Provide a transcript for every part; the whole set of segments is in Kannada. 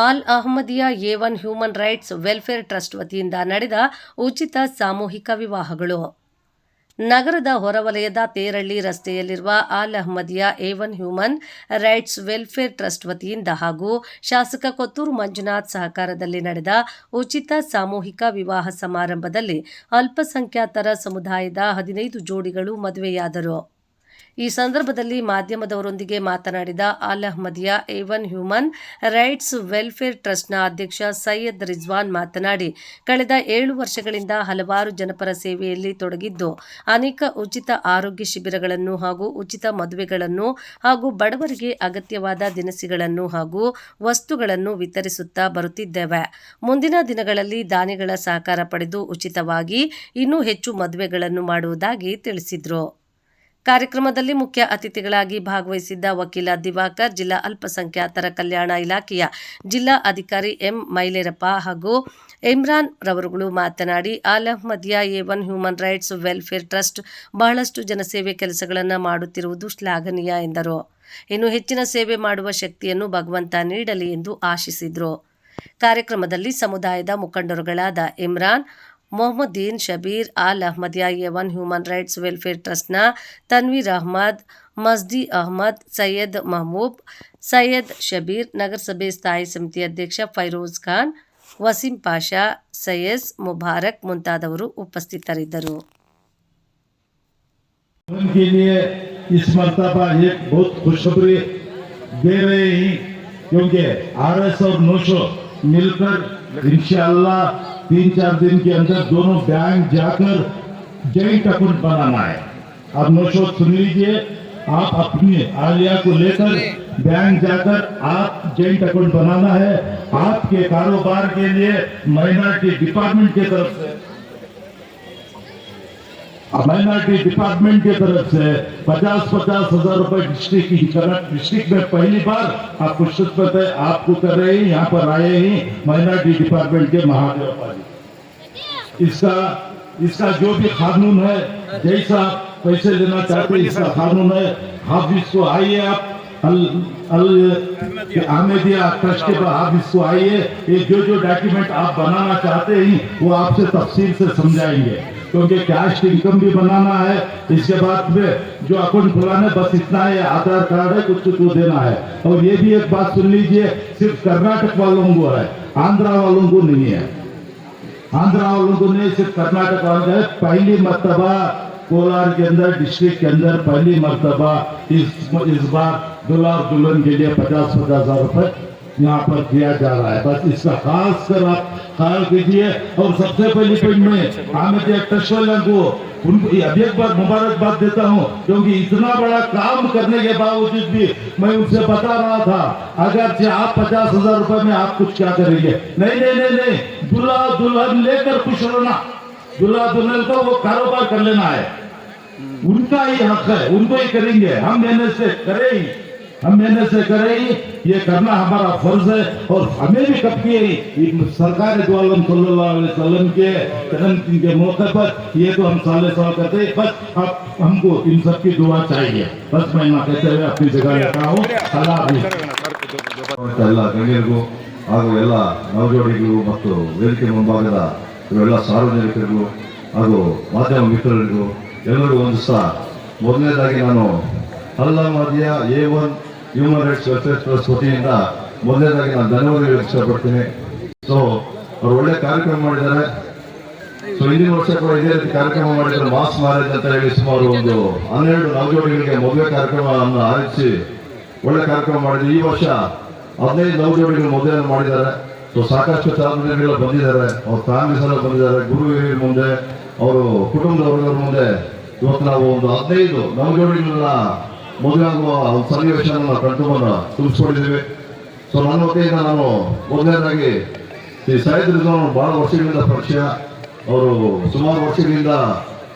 Al Ahmadiya A one human rights welfare trust ವತಿಯಿಂದ ನಡೆದ ಉಚಿತ ಸಾಮೂಹಿಕ ವಿವಾಹಗಳು. ನಗರದ ಹೊರವಲಯದ ತೇರಳ್ಳಿ ರಸ್ತೆಯಲ್ಲಿರುವ Al Ahmadiya A one human rights welfare trust ವತಿಯಿಂದ ಹಾಗೂ ಶಾಸಕ ಕೊತ್ತೂರು ಮಂಜುನಾಥ್ ಸಹಕಾರದಲ್ಲಿ ನಡೆದ ಉಚಿತ ಸಾಮೂಹಿಕ ವಿವಾಹ ಸಮಾರಂಭದಲ್ಲಿ ಅಲ್ಪಸಂಖ್ಯಾತರ ಸಮುದಾಯದ ಹದಿನೈದು ಜೋಡಿಗಳು ಮದುವೆಯಾದರು. ಈ ಸಂದರ್ಭದಲ್ಲಿ ಮಾಧ್ಯಮದವರೊಂದಿಗೆ ಮಾತನಾಡಿದ Al Ahmadiya A one human rights welfare ಟ್ರಸ್ಟ್ನ ಅಧ್ಯಕ್ಷ ಸೈಯದ್ ರಿಜ್ವಾನ್ ಮಾತನಾಡಿ, ಕಳೆದ ಏಳು ವರ್ಷಗಳಿಂದ ಹಲವಾರು ಜನಪರ ಸೇವೆಯಲ್ಲಿ ತೊಡಗಿದ್ದು, ಅನೇಕ ಉಚಿತ ಆರೋಗ್ಯ ಶಿಬಿರಗಳನ್ನು ಹಾಗೂ ಉಚಿತ ಮದುವೆಗಳನ್ನು ಹಾಗೂ ಬಡವರಿಗೆ ಅಗತ್ಯವಾದ ದಿನಸಿಗಳನ್ನು ಹಾಗೂ ವಸ್ತುಗಳನ್ನು ವಿತರಿಸುತ್ತಾ ಬರುತ್ತಿದ್ದೇವೆ. ಮುಂದಿನ ದಿನಗಳಲ್ಲಿ ದಾನಿಗಳ ಸಹಕಾರ ಪಡೆದು ಉಚಿತವಾಗಿ ಇನ್ನೂ ಹೆಚ್ಚು ಮದುವೆಗಳನ್ನು ಮಾಡುವುದಾಗಿ ತಿಳಿಸಿದರು. ಕಾರ್ಯಕ್ರಮದಲ್ಲಿ ಮುಖ್ಯ ಅತಿಥಿಗಳಾಗಿ ಭಾಗವಹಿಸಿದ್ದ ವಕೀಲ ದಿವಾಕರ್, ಜಿಲ್ಲಾ ಅಲ್ಪಸಂಖ್ಯಾತರ ಕಲ್ಯಾಣ ಇಲಾಖೆಯ ಜಿಲ್ಲಾ ಅಧಿಕಾರಿ ಎಂ ಮೈಲೇರಪ್ಪ ಹಾಗೂ ಇಮ್ರಾನ್ ರವರುಗಳು ಮಾತನಾಡಿ, Al Ahmadiya A one human rights welfare trust ಬಹಳಷ್ಟು ಜನಸೇವೆ ಕೆಲಸಗಳನ್ನು ಮಾಡುತ್ತಿರುವುದು ಶ್ಲಾಘನೀಯ ಎಂದರು. ಇನ್ನು ಹೆಚ್ಚಿನ ಸೇವೆ ಮಾಡುವ ಶಕ್ತಿಯನ್ನು ಭಗವಂತ ನೀಡಲಿ ಎಂದು ಆಶಿಸಿದರು. ಕಾರ್ಯಕ್ರಮದಲ್ಲಿ ಸಮುದಾಯದ ಮುಖಂಡರುಗಳಾದ Imran Mohammaddeen Shabir all Ahmadiya A one human rights welfare ಟ್ರಸ್ಟ್ನ ತನ್ವೀರ್ ಅಹ್ಮದ್ ಮಸ್ದಿ ಅಹ್ಮದ್ ಸೈಯದ್ ಮಹಮೂಬ್ ಸೈಯದ್ ಶಬೀರ್ ನಗರಸಭೆ ಸ್ಥಾಯಿ ಸಮಿತಿ ಅಧ್ಯಕ್ಷ ಫೈರೋಜ್ ಖಾನ್ ವಸೀಂ ಪಾಷಾ ಸೈಯಸ್ ಮುಬಾರಕ್ ಮುಂತಾದವರು ಉಪಸ್ಥಿತರಿದ್ದರು उनके लिए इस मरतबा एक बहुत खुशखबरी दे रहे हैं क्योंकि आर एस और नोशो मिलकर इंशाल्लाह तीन चार दिन के अंदर दोनों बैंक जाकर जॉइंट अकाउंट बनाना है। अब नोशो सुन लीजिए, आप अपनी आलिया को लेकर बैंक जाकर आप जॉइंट अकाउंट बनाना है। आपके कारोबार के लिए माइनॉरिटी डिपार्टमेंट की तरफ़ से माइनॉरिटी डिपार्टमेंट की तरफ़ से पचास पचास हज़ार रुपए डिस्ट्रिक्ट की डिस्ट्रिक्ट में पहली बार आप खुशखबत है आपको कर रहे हैं यहाँ पर आए ही माइनॉरिटी डिपार्टमेंट के महादेव इसका इसका जो भी कानून है जैसा पैसे लेना चाहते हैं इसका कानून है आप इसको आइए आप ट्रस्ट के आइए ये जो जो डॉक्यूमेंट आप बनाना चाहते हैं वो आपसे तफसील से समझाएँगे क्योंकि कैश इनकम भी बनाना है। इसके बाद में जो अकाउंट खुलाना है, बस इतना है, आधार कार्ड है, कुछ कुछ देना है। और ये भी एक बात सुन लीजिए, सिर्फ़ कर्नाटक वालों को है, आंध्रा वालों को नहीं है। आंध्रा वालों को नहीं, सिर्फ़ कर्नाटक वालों को पहली मरतबा कोलार के अंदर डिस्ट्रिक्ट के अंदर पहली मरतबा इस इस बार दुल्हा दुल्हन के लिए पचास पचास हज़ार रुपए यहाँ पर किया जा रहा है। बस इसका खास कर आप ख्याल कीजिए। और सबसे पहली पेज में आमिर वालों को उनको अभी एक बार मुबारकबाद देता हूँ, क्योंकि इतना बड़ा काम करने के बावजूद भी मैं उनसे बता रहा था अगर से आप पचास हज़ार रुपए में आप कुछ क्या करेंगे? नहीं नहीं नहीं नहीं। दूल्हा दुल्हन लेकर खुश रहना। दूल्हा दुल्हन को वो कारोबार कर लेना है। उनका ही हक है, उनको ही करेंगे। हम मेहनत से करें हम मेहनत से करें ही ये करना हमारा फर्ज है और हमें भी कब किए ही सरकार द्वालम सल्लल्लाहु अलैहि वसल्लम के जन्मदिन के मौके पर ये तो हम साले साल करते हैं बस अब हमको इन सब की दुआ चाहिए बस मैं ना कहते हुए अपनी जगह रखा हूँ अल्लाह हाफिज़। ಮತ್ತು ಎಲ್ಲ ಗಣ್ಯರಿಗೂ ಹಾಗೂ ಎಲ್ಲ ನವಜೋಡಿಗಳಿಗೂ ಮತ್ತು ವೇದಿಕೆ ಮುಂಭಾಗದ ಇವೆಲ್ಲ ಸಾರ್ವಜನಿಕರಿಗೂ ಹಾಗೂ ಮಾಧ್ಯಮ ಮಿತ್ರರಿಗೂ ಎಲ್ಲರಿಗೂ ವಂದಿಸ್ತಾ ಮೊದಲನೇದಾಗಿ ನಾನು ಅಲ್ಲಾಮದಿಯ A one human rights welfare trust ವತಿಯಿಂದ ಮೊದಲನೇದಾಗಿ ನಾನು ಧನ್ಯವಾದ ಇಷ್ಟಪಡ್ತೀನಿ. ಸೊ ಅವ್ರು ಒಳ್ಳೆ ಕಾರ್ಯಕ್ರಮ ಮಾಡಿದ್ದಾರೆ. ಸೊ ಹಿಂದಿನ ವರ್ಷ ಕೂಡ ಇದೇ ರೀತಿ ಕಾರ್ಯಕ್ರಮ ಮಾಡಿದ್ರು. ಮಾಸ್ ಮ್ಯಾರೇಜ್ ಅಂತ ಹೇಳಿ ಸುಮಾರು ಒಂದು ಹನ್ನೆರಡು ನವಜೋಡಿಗಳಿಗೆ ಮದುವೆ ಕಾರ್ಯಕ್ರಮವನ್ನು ಆರಿಸಿ ಒಳ್ಳೆ ಕಾರ್ಯಕ್ರಮ ಮಾಡಿದ್ರು. ಈ ವರ್ಷ ಹದಿನೈದು ನವಜೋಡಿಗಳು ಮದುವೆಯನ್ನು ಮಾಡಿದ್ದಾರೆ. ಸೊ ಸಾಕಷ್ಟು ಸಾಧನೆಗಳು ಬಂದಿದ್ದಾರೆ. ಅವ್ರ ಫ್ಯಾಮಿಲೀಸ್ ಎಲ್ಲ ಬಂದಿದ್ದಾರೆ. ಗುರು ಮುಂದೆ, ಅವರು ಕುಟುಂಬದವರ ಮುಂದೆ ಇವತ್ತು ನಾವು ಒಂದು ಹದಿನೈದು ನವಜೋಡಿಗಳನ್ನ ಮದುವೆ ಆಗುವ ಒಂದು ಸನ್ನಿವೇಶನ ನಾವು ಕಣ್ತುಂಬನ್ನು ತುಂಬಿಸ್ಕೊಂಡಿದ್ದೀವಿ ಸೊ ನನ್ನ ವತಿಯಿಂದ ನಾನು ಮೊದಲನೇದಾಗಿ ಈ ಸಾಹಿತ್ಯ ರಿಜ್ವಾನ್ ಬಹಳ ವರ್ಷಗಳಿಂದ ಪರಿಚಯ. ಅವರು ಸುಮಾರು ವರ್ಷಗಳಿಂದ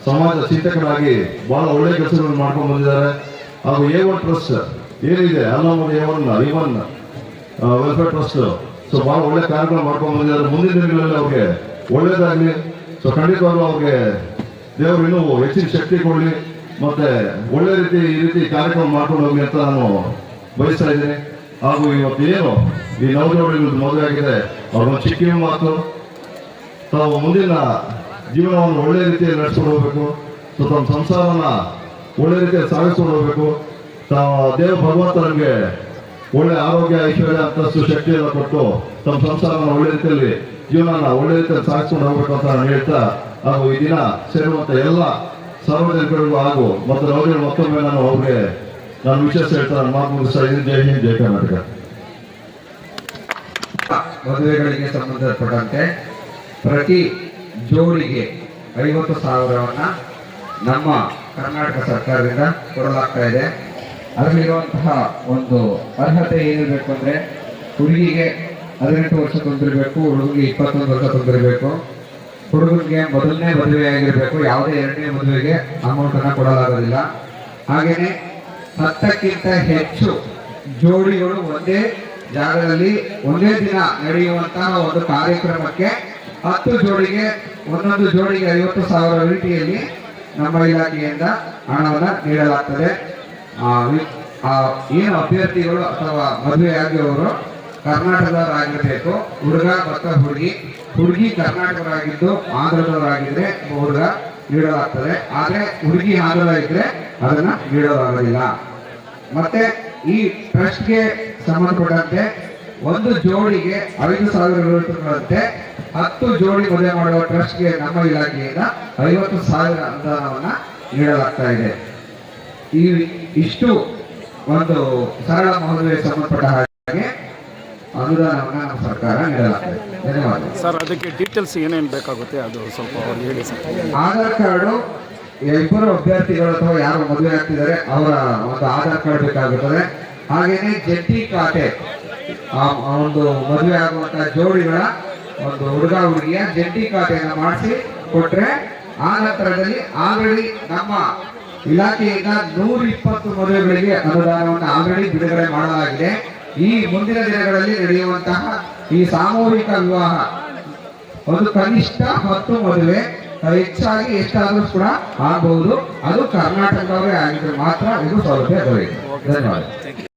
ಸಮಾಜ ಚಿಂತಕರಾಗಿ ಬಹಳ ಒಳ್ಳೆ ಕೆಲಸಗಳನ್ನು ಮಾಡ್ಕೊಂಡು ಬಂದಿದ್ದಾರೆ. ಹಾಗೂ ಎ ಒನ್ ಟ್ರಸ್ಟ್ ಏನಿದೆ? ಅಲ್ಲಮ್ಮ ಎ ಒನ್ ಐ ವೆಲ್ಫೇರ್ ಟ್ರಸ್ಟ್ ಸೊ ಬಹಳ ಒಳ್ಳೆ ಕಾರ್ಯಕ್ರಮ ಮಾಡ್ಕೊಂಡು ಬಂದಿದ್ದಾರೆ. ಮುಂದಿನ ದಿನಗಳಲ್ಲಿ ಅವ್ರಿಗೆ ಒಳ್ಳೇದಾಗಲಿ. ಸೊ ಖಂಡಿತವಾಗ್ಲೂ ಅವ್ರಿಗೆ ದೇವರು ಇನ್ನೂ ಹೆಚ್ಚಿನ ಶಕ್ತಿ ಕೊಡಲಿ. ಮತ್ತೆ ಒಳ್ಳೆ ರೀತಿ ಈ ರೀತಿ ಕಾರ್ಯಕ್ರಮ ಮಾಡ್ಕೊಂಡು ಹೋಗಿ ಅಂತ ನಾನು ಬಯಸ್ತಾ ಇದ್ದೀನಿ. ಹಾಗೂ ಏನು ಈ ನವಜೋಡಿಗಳು ಮದುವೆ ಆಗಿದೆ. ಅವ್ರನ್ನ ಚಿಕ್ಕ ಮಾತು. ತಾವು ಮುಂದಿನ ಜೀವನವನ್ನು ಒಳ್ಳೆ ರೀತಿಯಲ್ಲಿ ನಡೆಸ್ಕೊಂಡು ಹೋಗ್ಬೇಕು. ಸೊ, ತಮ್ಮ ಸಂಸಾರನ ಒಳ್ಳೆ ರೀತಿಯಲ್ಲಿ ಸಾಗಿಸ್ಕೊಂಡು ಹೋಗ್ಬೇಕು. ತಾವು ದೇವ ಭಗವಂತ ನಮಗೆ ಒಳ್ಳೆ ಆರೋಗ್ಯ, ಐಶ್ವರ್ಯ, ಅಂತಸ್ತು, ಶಕ್ತಿಯನ್ನು ಕೊಟ್ಟು ತಮ್ಮ ಸಂಸಾರನ ಒಳ್ಳೆ ರೀತಿಯಲ್ಲಿ ಜೀವನ ಒಳ್ಳೆ ರೀತಿಯಲ್ಲಿ ಸಾಗಿಸ್ಕೊಂಡು ಹೋಗ್ಬೇಕು ಅಂತ ನಾನು ಹೇಳ್ತಾ, ಹಾಗೂ ಈ ದಿನ ಸೇರುವಂತ ಎಲ್ಲ ಸಾರ್ವಜನಿಕರಿಗೂ ಆಗು ಮತ್ತು ನವಜನ ಮತ್ತೊಮ್ಮೆ ನಾನು ಅವ್ರಿಗೆ ನಾನು ವಿಶೇಷ ಹೇಳ್ತಾರೆ ಮಾತು ಮುಗಿಸ್ತಾ ಇದ್ದೀನಿ. ಜೈ ಹಿಂದ್, ಜೈ ಕರ್ನಾಟಕ. ಮದುವೆಗಳಿಗೆ ಸಂಬಂಧಪಟ್ಟಂತೆ ಪ್ರತಿ ಜೋಡಿಗೆ ಐವತ್ತು ಸಾವಿರವನ್ನ ನಮ್ಮ ಕರ್ನಾಟಕ ಸರ್ಕಾರದಿಂದ ಕೊಡಲಾಗ್ತಾ ಇದೆ. ಅದರಲ್ಲಿರುವಂತಹ ಒಂದು ಅರ್ಹತೆ ಏನಿರಬೇಕು ಅಂದ್ರೆ ಹುಡುಗಿಗೆ ಹದಿನೆಂಟು ವರ್ಷ ತೊಂದಿರಬೇಕು ಹುಡುಗಿಗೆ ಇಪ್ಪತ್ತೊಂದು ವರ್ಷ ತುಂಬಿರಬೇಕು. ಹುಡುಗನಿಗೆ ಮೊದಲನೇ ಮದುವೆ ಆಗಿರಬೇಕು, ಯಾವುದೇ ಎರಡನೇ ಮದುವೆಗೆ ಅಮೌಂಟ್ ಅನ್ನ ಕೊಡಲಾಗೋದಿಲ್ಲ. ಹಾಗೆಯೇ ಹತ್ತಕ್ಕಿಂತ ಹೆಚ್ಚು ಜೋಡಿಗಳು ಒಂದೇ ಜಾಗದಲ್ಲಿ ಒಂದೇ ದಿನ ನಡೆಯುವಂತಹ ಒಂದು ಕಾರ್ಯಕ್ರಮಕ್ಕೆ ಹತ್ತು ಜೋಡಿಗೆ, ಒಂದೊಂದು ಜೋಡಿಗೆ ಐವತ್ತು ಸಾವಿರ ರೀತಿಯಲ್ಲಿ ನಮ್ಮ ಇಲಾಖೆಯಿಂದ ಹಣವನ್ನು ನೀಡಲಾಗ್ತದೆ. ಏನು ಅಭ್ಯರ್ಥಿಗಳು ಅಥವಾ ಮದುವೆ ಆಗಿರುವವರು ಕರ್ನಾಟಕದವರಾಗಿರ್ಬೇಕು, ಹುಡುಗ ಮತ್ತು ಹುಡುಗಿ. ಹುಡುಗಿ ಕರ್ನಾಟಕರಾಗಿದ್ದು ಆಂಧ್ರದವರಾಗಿದ್ರೆ ಹುಡುಗ ನೀಡಲಾಗ್ತದೆ. ಆದರೆ ಹುಡುಗಿ ಆಂಧ್ರದ ಇದ್ರೆ ಅದನ್ನ ನೀಡಲಾಗೋದಿಲ್ಲ. ಮತ್ತೆ ಈ ಟ್ರಸ್ಟ್ಗೆ ಸಂಬಂಧಪಟ್ಟಂತೆ ಒಂದು ಜೋಡಿಗೆ ಐದು ಸಾವಿರ ರೂಪಾಯಿಗಳಂತೆ ಹತ್ತು ಜೋಡಿ ಮದುವೆ ಮಾಡುವ ಟ್ರಸ್ಟ್ಗೆ ನಮ್ಮ ಇಲಾಖೆಯಿಂದ ಐವತ್ತು ಸಾವಿರ ಅನುದಾನವನ್ನ ನೀಡಲಾಗ್ತಾ ಇದೆ. ಈ ಇಷ್ಟು ಒಂದು ಸರಳ ಮದುವೆ ಸಂಬಂಧಪಟ್ಟ ಹಾಗೆ ಅನುದಾನವನ್ನ ನಮ್ಮ ಸರ್ಕಾರ ನೀಡಲಾಗ್ತದೆ ಧನ್ಯವಾದ ಸರ್ ಅದಕ್ಕೆ ಡೀಟೇಲ್ಸ್ ಏನೇನು ಬೇಕಾಗುತ್ತೆ ಅದು ಸ್ವಲ್ಪ ಅವ್ರಿಗೆ ಹೇಳಿ ಸರ್. ಆಧಾರ್ ಕಾರ್ಡು ಇಬ್ಬರು ಅಭ್ಯರ್ಥಿಗಳು ಅಥವಾ ಯಾರು ಮದುವೆ ಆಗ್ತಿದ್ದಾರೆ ಅವರ ಒಂದು ಆಧಾರ್ ಕಾರ್ಡ್ ಬೇಕಾಗುತ್ತದೆ. ಹಾಗೇನೆ ಜಂಟಿ ಖಾತೆ ಒಂದು ಮದುವೆ ಆಗುವಂತಹ ಜೋಡಿಗಳ ಒಂದು ಹುಡುಗ ಹುಡುಗಿಯ ಜಂಟಿ ಖಾತೆಯನ್ನು ಮಾಡಿಸಿ ಕೊಟ್ಟರೆ ಆ ನಂತರದಲ್ಲಿ ಆಲ್ರೆಡಿ ನಮ್ಮ ಇಲಾಖೆಯಿಂದ ನೂರ ಇಪ್ಪತ್ತು ಮದುವೆಗಳಿಗೆ ಅನುದಾನವನ್ನು ಆಲ್ರೆಡಿ ಬಿಡುಗಡೆ ಮಾಡಲಾಗಿದೆ. ಈ ಮುಂದಿನ ದಿನಗಳಲ್ಲಿ ನಡೆಯುವಂತಹ ಈ ಸಾಮೂಹಿಕ ವಿವಾಹ. ಒಂದು ಕನಿಷ್ಠ ಹತ್ತು ಮದುವೆ ಹೆಚ್ಚಾಗಿ ಎಷ್ಟಾದರೂ ಕೂಡ ಆಗಬಹುದು. ಅದು ಕರ್ನಾಟಕವೇ ಆಗಿದ್ರೆ ಮಾತ್ರ ಇದು ಸೌಲಭ್ಯ ದೊರೆಯಿತು ಧನ್ಯವಾದ.